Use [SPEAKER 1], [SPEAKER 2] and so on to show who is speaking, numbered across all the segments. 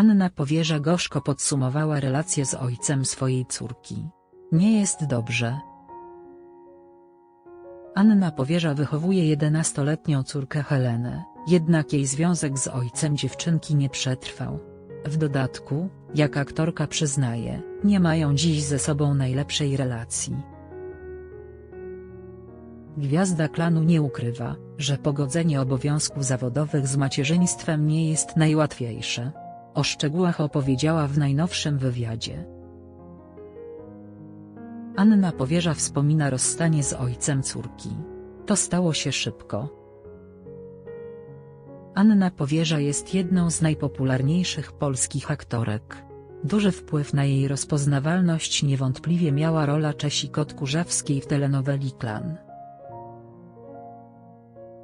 [SPEAKER 1] Anna Powierza gorzko podsumowała relację z ojcem swojej córki. Nie jest dobrze. Anna Powierza wychowuje 11-letnią córkę Helenę, jednak jej związek z ojcem dziewczynki nie przetrwał. W dodatku, jak aktorka przyznaje, nie mają dziś ze sobą najlepszej relacji. Gwiazda klanu nie ukrywa, że pogodzenie obowiązków zawodowych z macierzyństwem nie jest najłatwiejsze. O szczegółach opowiedziała w najnowszym wywiadzie. Anna Powierza wspomina rozstanie z ojcem córki. To stało się szybko. Anna Powierza jest jedną z najpopularniejszych polskich aktorek. Duży wpływ na jej rozpoznawalność niewątpliwie miała rola Czesi Kot-Kurzewskiej w telenoweli Klan.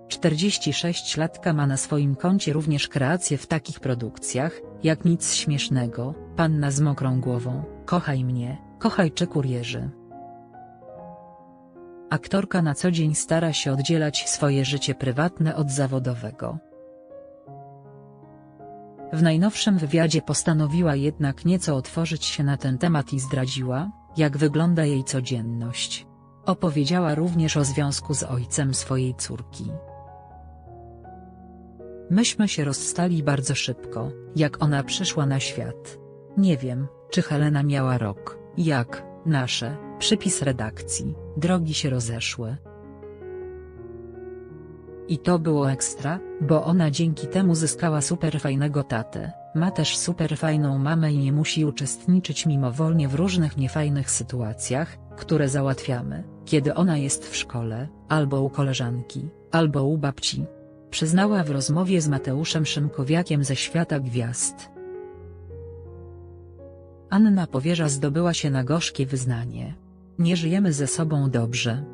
[SPEAKER 1] 46-latka ma na swoim koncie również kreacje w takich produkcjach, jak Nic śmiesznego, Panna z mokrą głową, Kochaj mnie, Kochaj czy kurierzy. Aktorka na co dzień stara się oddzielać swoje życie prywatne od zawodowego. W najnowszym wywiadzie postanowiła jednak nieco otworzyć się na ten temat i zdradziła, jak wygląda jej codzienność. Opowiedziała również o związku z ojcem swojej córki. Myśmy się rozstali bardzo szybko, jak ona przyszła na świat. Nie wiem, czy Helena miała rok, jak, nasze, przypis redakcji, drogi się rozeszły. I to było ekstra, bo ona dzięki temu zyskała super fajnego tatę, ma też super fajną mamę i nie musi uczestniczyć mimowolnie w różnych niefajnych sytuacjach, które załatwiamy, kiedy ona jest w szkole, albo u koleżanki, albo u babci. Przyznała w rozmowie z Mateuszem Szymkowiakiem ze Świata Gwiazd. Anna Powierza zdobyła się na gorzkie wyznanie. Nie żyjemy ze sobą dobrze.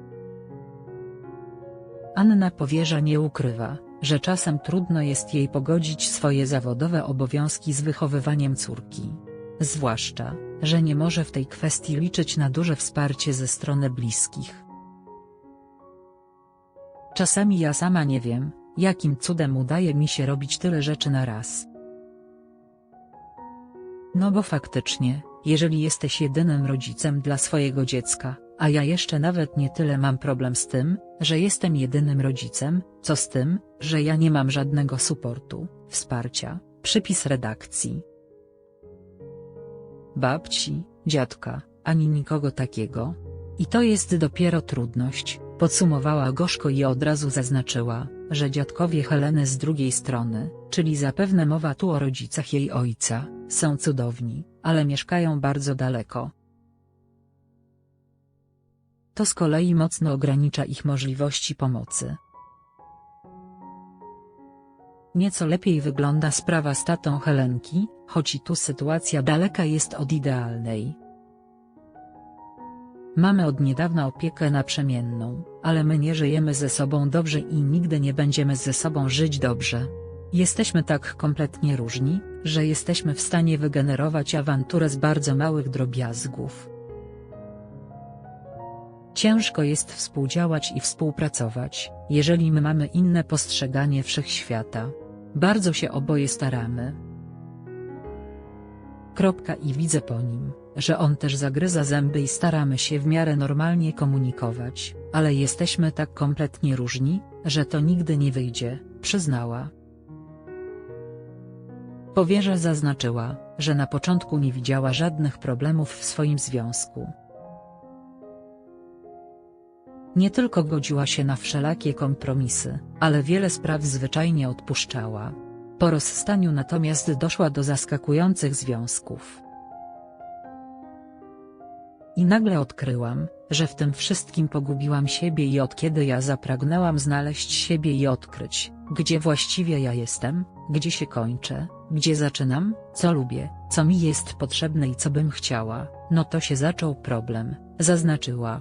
[SPEAKER 1] Anna Powierza nie ukrywa, że czasem trudno jest jej pogodzić swoje zawodowe obowiązki z wychowywaniem córki. Zwłaszcza, że nie może w tej kwestii liczyć na duże wsparcie ze strony bliskich. Czasami ja sama nie wiem, jakim cudem udaje mi się robić tyle rzeczy na raz. No bo faktycznie, jeżeli jesteś jedynym rodzicem dla swojego dziecka, a ja jeszcze nawet nie tyle mam problem z tym, że jestem jedynym rodzicem, co z tym, że ja nie mam żadnego supportu, wsparcia, przypis redakcji. Babci, dziadka, ani nikogo takiego. I to jest dopiero trudność, podsumowała gorzko i od razu zaznaczyła, że dziadkowie Heleny z drugiej strony, czyli zapewne mowa tu o rodzicach jej ojca, są cudowni, ale mieszkają bardzo daleko. To z kolei mocno ogranicza ich możliwości pomocy. Nieco lepiej wygląda sprawa z tatą Helenki, choć i tu sytuacja daleka jest od idealnej. Mamy od niedawna opiekę naprzemienną, ale my nie żyjemy ze sobą dobrze i nigdy nie będziemy ze sobą żyć dobrze. Jesteśmy tak kompletnie różni, że jesteśmy w stanie wygenerować awanturę z bardzo małych drobiazgów. Ciężko jest współdziałać i współpracować, jeżeli my mamy inne postrzeganie wszechświata. Bardzo się oboje staramy. Kropka i widzę po nim, że on też zagryza zęby i staramy się w miarę normalnie komunikować, ale jesteśmy tak kompletnie różni, że to nigdy nie wyjdzie, przyznała. Powierza zaznaczyła, że na początku nie widziała żadnych problemów w swoim związku. Nie tylko godziła się na wszelakie kompromisy, ale wiele spraw zwyczajnie odpuszczała. Po rozstaniu natomiast doszła do zaskakujących związków. I nagle odkryłam, że w tym wszystkim pogubiłam siebie i od kiedy ja zapragnęłam znaleźć siebie i odkryć, gdzie właściwie ja jestem, gdzie się kończę, gdzie zaczynam, co lubię, co mi jest potrzebne i co bym chciała, no to się zaczął problem, zaznaczyła.